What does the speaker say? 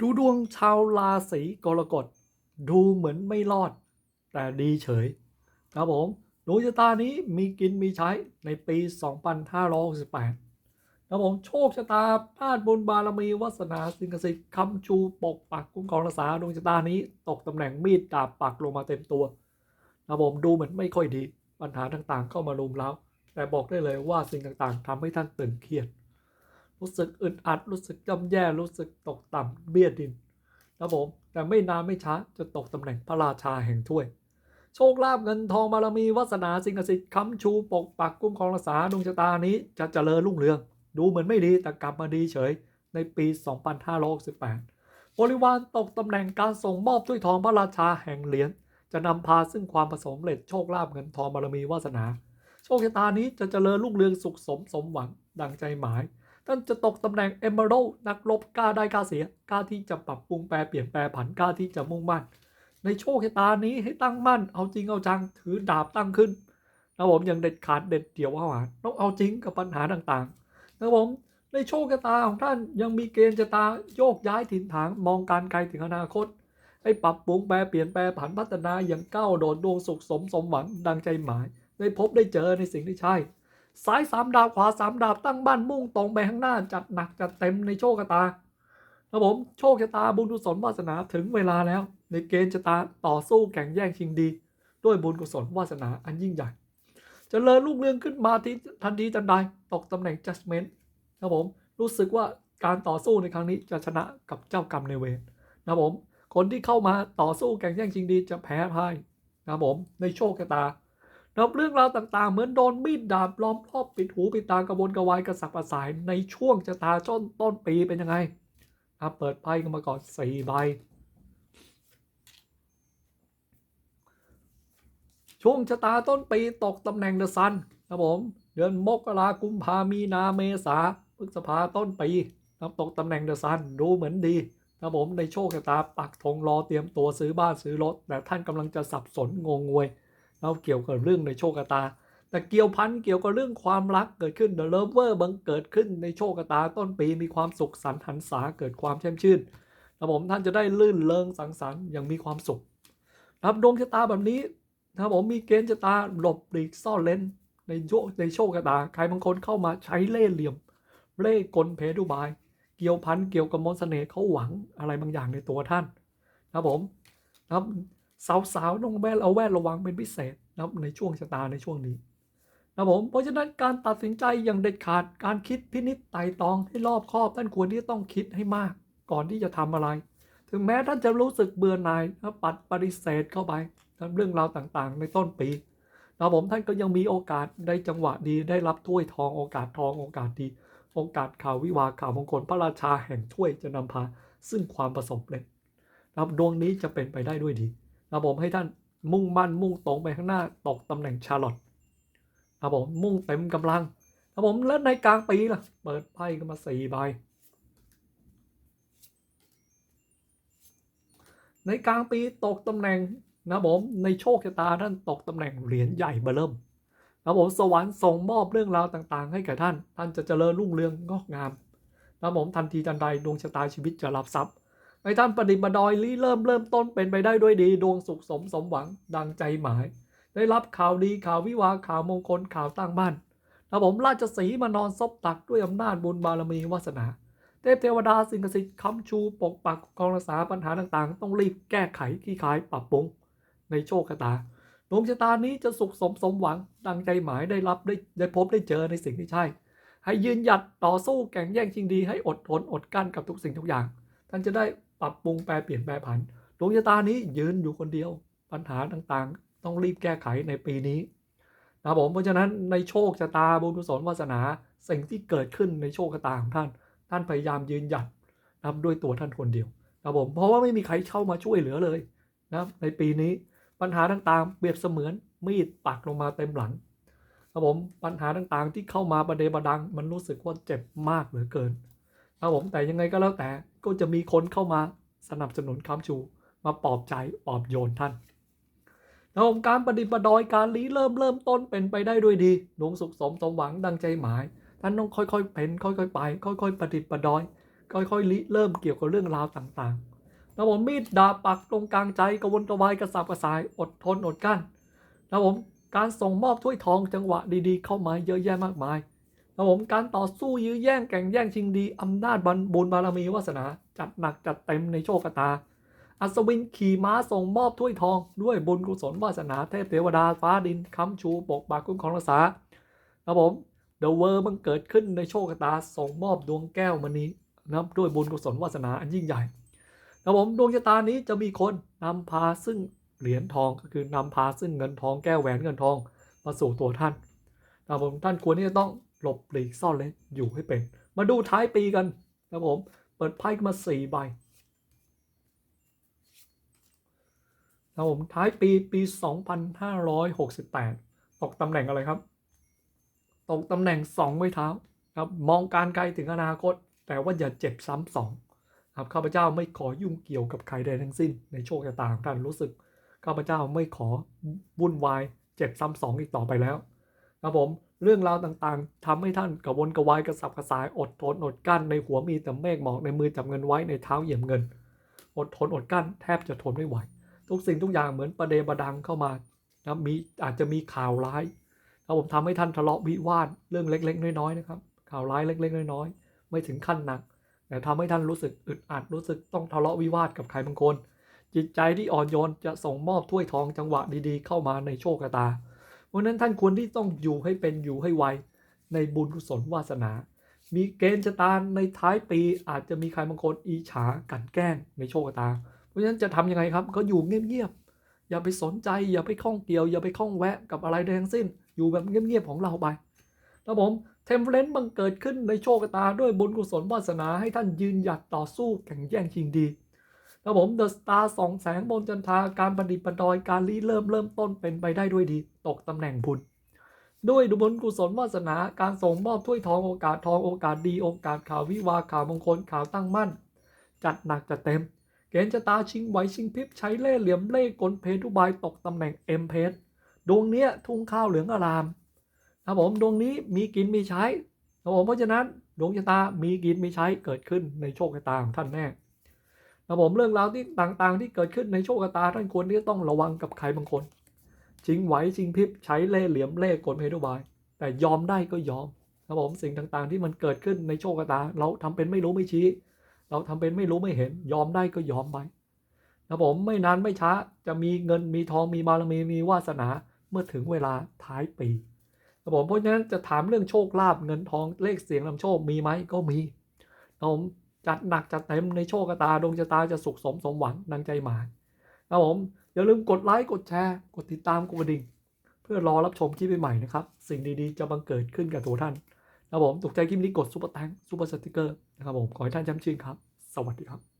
ดูดวงชาวราศีกรกฎดูเหมือนไม่รอด แต่ดีเฉย ครับผมดวงชะตานี้มีกินมีใช้ในปี 2568ครับผมโชคชะตาพาดบุญบารมีวาสนาสิ่งศักดิ์สิทธิ์คำชูปกปักคุ้มครองรักษาดวงชะตานี้ตกตำแหน่งมีดดาบปักลงมาเต็มตัวครับผมดูเหมือนไม่ค่อยดีปัญหาต่างๆ เข้ามารุมเร้าแต่บอกได้เลยว่าสิ่งต่างๆทำให้ท่านตื่นเครียด รู้สึกอึดอัด รู้สึกย่ำแย่ รู้สึกตกต่ำเบี้ยดินครับผม แต่ไม่นานไม่ช้าจะตกตำแหน่งพระราชาแห่งถ้วย โชคลาภเงินทองบารมีวาสนาสิ่งศักดิ์สิทธิ์ค้ำชูปกปักคุ้มครองรักษาดวงชะตานี้จะเจริญรุ่งเรือง ดูเหมือนไม่ดีแต่กลับมาดีเฉย ในปี 2568 บริวารตกตำแหน่งการส่งมอบถ้วยทองพระราชาแห่งเหรียญจะนำพาซึ่งความประสมเร็จโชคลาภเงินทองบารมีวาสนา โชคชะตานี้จะเจริญรุ่งเรืองสุขสมสมหวังดังใจหมาย ท่านจะตกตำแหน่งเอเมอรัลนักรบกล้าได้กล้าเสียกล้าที่จะปรับปรุงแปลเปลี่ยนแปลผันกล้าที่จะมุ่งมั่น ในโชคชะตานี้ให้ตั้งมั่น เอาจริงเอาจังถือดาบตั้งขึ้นนะผมอย่างเด็ดขาดเด็ดเดี่ยวเอาหารต้องเอาจริงกับปัญหาต่างๆนะผมในโชคชะตาของท่านยังมีเกณฑ์ชะตาโยกย้ายถิ่นฐานมองการไกลถึงอนาคตให้ปรับปรุงแปลเปลี่ยนแปลผันพัฒนาอย่างก้าวโดดดวงสุขสมสมหวังดังใจหมาย ได้พบได้เจอในสิ่งที่ใช่ ซ้ายสามดาวขวาสามดาวตั้งบ้านมุ่งตรงไปข้างหน้าจัดหนักจัดเต็มในโชคชะตาครับผมโชคชะตาบุญกุศลวาสนาถึงเวลาแล้ว ในเกณฑ์ชะตาต่อสู้แข่งแย่งชิงดี ด้วยบุญกุศลวาสนาอันยิ่งใหญ่จเจริญรุ่งเรืองขึ้นมาที่ทันทีทันใดตกตำแหน่ง judgment ครับผมรู้สึกว่าการต่อสู้ในครั้งนี้จะชนะกับเจ้ากรรมในเวรนะครับผมคนที่เข้ามาต่อสู้แข่งแย่งชิงดีจะแพ้พ่ายนะครับผมในโชคชะตา รับเรื่องราวต่างๆ เหมือนโดนมีดดาบล้อมรอบปิดหูปิดตากระวนกระวายกระสับกระส่ายในช่วงชะตาต้นต้นปีเป็นยังไงอะเปิดไพ่กันมาก่อนสี่ใบ ช่วงชะตาต้นปีตกตำแหน่งเดอะซันครับผม เดือนมกรากุมภามีนาเมษาพฤษภาต้นปีครับตกตำแหน่งเดอะซันดูเหมือนดีครับผมในโชคชะตาปักธงรอเตรียมตัวซื้อบ้านซื้อรถ แต่ท่านกำลังจะสับสนงงงวย เราเกี่ยวกับเรื่องในโชคชะตา แต่เกี่ยวพันเกี่ยวกับเรื่องความรักเกิดขึ้นเดอะเลเวอร์บังเกิดขึ้นในโชคชะตาต้นปีมีความสุขสันต์หันษาเกิดความแช่มชื่นครับผมท่านจะได้ลื่นเริงสังสรรค์อย่างมีความสุขครับดวงชะตาแบบนี้ครับผมมีเกณฑ์ชะตาหลบหลีกซ่อนเลนในโชคในโชคชะตาใครบางคนเข้ามาใช้เล่ห์เหลี่ยม เล่ห์กลเพดุบาย เกี่ยวพันเกี่ยวกับมนต์เสน่ห์เขาหวังอะไรบางอย่างในตัวท่าน ครับผมครับ สาวๆต้องแวดเอาแวดระวังเป็นพิเศษนะครับในช่วงชะตาในช่วงนี้นะครับผมเพราะฉะนั้นการตัดสินใจอย่างเด็ดขาดการคิดพินิจไต่ตองให้รอบคอบท่านควรที่จะต้องคิดให้มาก ก่อนที่จะทำอะไร ถึงแม้ท่านจะรู้สึกเบื่อหน่ายนะปัดปฏิเสธเข้าไปทำเรื่องราวต่างๆ ในต้นปีนะครับผมท่านก็ยังมีโอกาสได้จังหวะดีได้รับถ้วยทองโอกาสทองโอกาสดีโอกาสข่าววิวาข่าวมงคลพระราชาแห่งถ้วยจะนำพาซึ่งความประสบเร็จนะครับดวงนี้จะเป็นไปได้ด้วยดี ครับผมให้ท่านมุ่งมั่นมุ่งตรงไปข้างหน้าตกตำแหน่งชาร์ลอตครับผมมุ่งเต็มกำลังครับผมแล้วในกลางปีล่ะ เปิดไพ่กันมาสี่ใบในกลางปีตกตำแหน่งนะผมในโชคชะตาท่านตกตำแหน่งเหรียญใหญ่เบเริ่มครับผมสวรรค์ส่งมอบเรื่องราวต่างๆ ให้แก่ท่าน ท่านจะเจริญรุ่งเรืองงอกงามครับผมทันทีทันใดดวงชะตาชีวิตจะรับทรัพย์ ให้ท่านปฏิบัติดอยรีเริ่มเริ่มต้นเป็นไปได้ด้วยดี ดวงสุขสมสมหวังดังใจหมาย ได้รับข่าวดีข่าววิวาข่าวมงคลข่าวตั้งบ้านนะผมราชสีมานอนซบตักด้วยอำนาจบุญบารมีวาสนา เทพเทวดาสิ่งศักดิ์สิทธิ์ค้ำชูปกปักกองรักษาปัญหาต่างๆ ต้องรีบแก้ไขขี้คายปรับปรุงในโชคชะตาดวงชะตานี้จะสุขสมสมหวัง ดังใจหมายได้รับได้ได้พบได้เจอในสิ่งที่ใช่ ให้ยืนหยัดต่อสู้แข่งแย่งชิงดีให้อดทนอดกั้นกับทุกสิ่งทุกอย่าง ท่านจะได้ ปรับปรุงแปลเปลี่ยนแปลผันดวงชะตานี้ยืนอยู่คนเดียว ปัญหาต่างๆ ต้องรีบแก้ไขในปีนี้นะผมเพราะฉะนั้นในโชคชะตาบุญกุศลวาสนาสิ่งที่เกิดขึ้นในโชคชะตาของท่าน ท่านพยายามยืนหยัดนะด้วยตัวท่านคนเดียวนะผมเพราะว่าไม่มีใครเข้ามาช่วยเหลือเลยนะในปีนี้ปัญหาต่างๆเปรียบเสมือนมีดปักลงมาเต็มหลังครับผมปัญหาต่างๆที่เข้ามาประเดประดัง มันรู้สึกว่าเจ็บมากเหลือเกิน ครับผมแต่ยังไงก็แล้วแต่ก็จะมีคนเข้ามาสนับสนุนค้ำชู มาปลอบใจปลอบโยนท่านนะครับผมการปฏิบัติดอยการลี้เริ่มเริ่มต้นเป็นไปได้ด้วยดีดวงสุขสมสมหวังดังใจหมาย ท่านต้องค่อยๆเป็นค่อยๆไป ค่อยๆปฏิบัติดอย ค่อยๆริเริ่มเกี่ยวกับเรื่องราวต่างๆนะครับผมมีดดาบปักตรงกลางใจกระวนกระวายกระสับกระส่ายอดทนอดกั้นนะครับผมการส่งมอบถ้วยทองจังหวะดีๆ เข้ามาเยอะแยะมากมาย นะครับผมการต่อสู้ยื้อแย่งแข่งแย่งชิงดีอำนาจบันบุญบารมีวาสนา จัดหนักจัดเต็มในโชคชะตา อัศวินขี่ม้าส่งมอบถ้วยทอง ด้วยบุญกุศลวาสนาเทพเทวดาฟ้าดินค้ำชูปกปักคุ้มครองรักษาครับผมเดอะเวอร์มันเกิดขึ้นในโชคชะตาส่งมอบดวงแก้วมณีนะด้วยบุญกุศลวาสนาอันยิ่งใหญ่ครับผมดวงชะตานี้จะมีคนนำพาซึ่งเหรียญทองก็คือนำพาซึ่งเงินทองแก้วแหวนเงินทองมาสู่ตัวท่านครับผมท่านควรที่จะต้อง หลบหลีกซ่อนเลนอยู่ให้เป็น มาดูท้ายปีกันครับผม เปิดไพ่มาสี่ใบครับผมท้ายปีปี 2568 ตกตำแหน่งอะไรครับ ตกตำแหน่ง 2 ไว้เท้าครับมองการไกลถึงอนาคต แต่ว่าอย่าเจ็บซ้ำสองครับข้าพเจ้าไม่ขอยุ่งเกี่ยวกับใครใดทั้งสิ้น ในโชคชะตาของท่านรู้สึกข้าพเจ้าไม่ขอวุ่นวายเจ็บซ้ำสองอีกต่อไปแล้วครับผม เรื่องราวต่างๆทำให้ท่านกระวนกระวายกระสับกระส่ายอดทนอดกั้นในหัวมีแต่เมฆหมอกในมือจับเงินไว้ในเท้าเหยียบเงิน อดทนอดกั้นแทบจะทนไม่ไหว ทุกสิ่งทุกอย่างเหมือนประเดประดังเข้ามานะมีอาจจะมีข่าวร้ายถ้าผมทำให้ท่านทะเลาะวิวาทเรื่องเล็ก ๆ น้อยๆนะครับข่าวร้ายเล็ก ๆ น้อยๆไม่ถึงขั้นหนัก แต่ทำให้ท่านรู้สึกอึดอัดรู้สึกต้องทะเลาะวิวาทกับใครบางคนจิตใจที่อ่อนโยนจะส่งมอบถ้วยทองจังหวะดีๆ เข้ามาในโชคชะตา ราะนั้นท่านควรที่ต้องอยู่ให้เป็นอยู่ให้ไวในบุญกุศลวาสนา มีเกณฑ์ชะตาในท้ายปีอาจจะมีใครบางคนอีฉากันแกล้งในโชคชะตา เพราะฉะนั้นจะทำยังไงครับ ก็อยู่เงียบๆอย่าไปสนใจ อย่าไปข้องเกี่ยว อย่าไปข้องแวะกับอะไรใดทั้งสิ้น อยู่แบบเงียบๆของเราไปแล้วผมเทมเพลนต์บังเกิดขึ้นในโชคชะตาด้วยบุญกุศลวาสนาให้ท่านยืนหยัดต่อสู้แข่งแย่งชิงดี แล้วผมเดอะสตาร์สองแสงบนจันทาการประดิษฐ์ประดอยการรีเริ่มเริ่มต้นเป็นไปได้ด้วยดี ตกตำแหน่งบุญด้วยบุญกุศลวาสนาการส่งมอบถ้วยทองโอกาสทองโอกาสดีโอกาสข่าววิวาข่าวมงคลข่าวตั้งมั่น จัดหนักจัดเต็ม เกณฑ์ชะตาชิงไหวชิงพริบใช้เล่เหลี่ยมเล่กลเพทุบายตกตำแหน่งเอ็มเพสดวงเนี้ยทุ่งข้าวเหลืองอารามครับผมดวงนี้มีกินมีใช้ครับผมเพราะฉะนั้นดวงชะตามีกินมีใช้เกิดขึ้นในโชคชะตาของท่านแน่ ครับผมเรื่องราวที่ต่างๆ ที่เกิดขึ้นในโชคชะตาท่านควรที่จะต้องระวังกับใครบางคนชิงไหวชิงพริบใช้เล่เหลี่ยมเล่กลเพทุบาย แต่ยอมได้ก็ยอมครับผมสิ่งต่างๆ ที่มันเกิดขึ้นในโชคชะตา เราทำเป็นไม่รู้ไม่ชี้ เราทำเป็นไม่รู้ไม่เห็น ยอมได้ก็ยอมไปนะผมไม่นานไม่ช้าจะมีเงินมีทองมีบารมีมีวาสนาเมื่อถึงเวลาท้ายปีนะผมเพราะฉะนั้นจะถามเรื่องโชคลาภเงินทองเลขเสียงนำโชคมีไหมก็มีนะผม จัดหนักจัดเต็มในโชคชะตาดวงชะตาจะสุขสมสมหวังดังใจหมายนะผมอย่าลืมกดไลค์กดแชร์ กดติดตามกดกระดิ่ง เพื่อรอรับชมคลิปใหม่ๆนะครับ สิ่งดีๆจะบังเกิดขึ้นกับตัวท่านนะผมถูกใจคลิปนี้กดซุปเปอร์แทงซุปเปอร์สติกเกอร์นะครับผมขอให้ท่านจำชื่นครับ สวัสดีครับ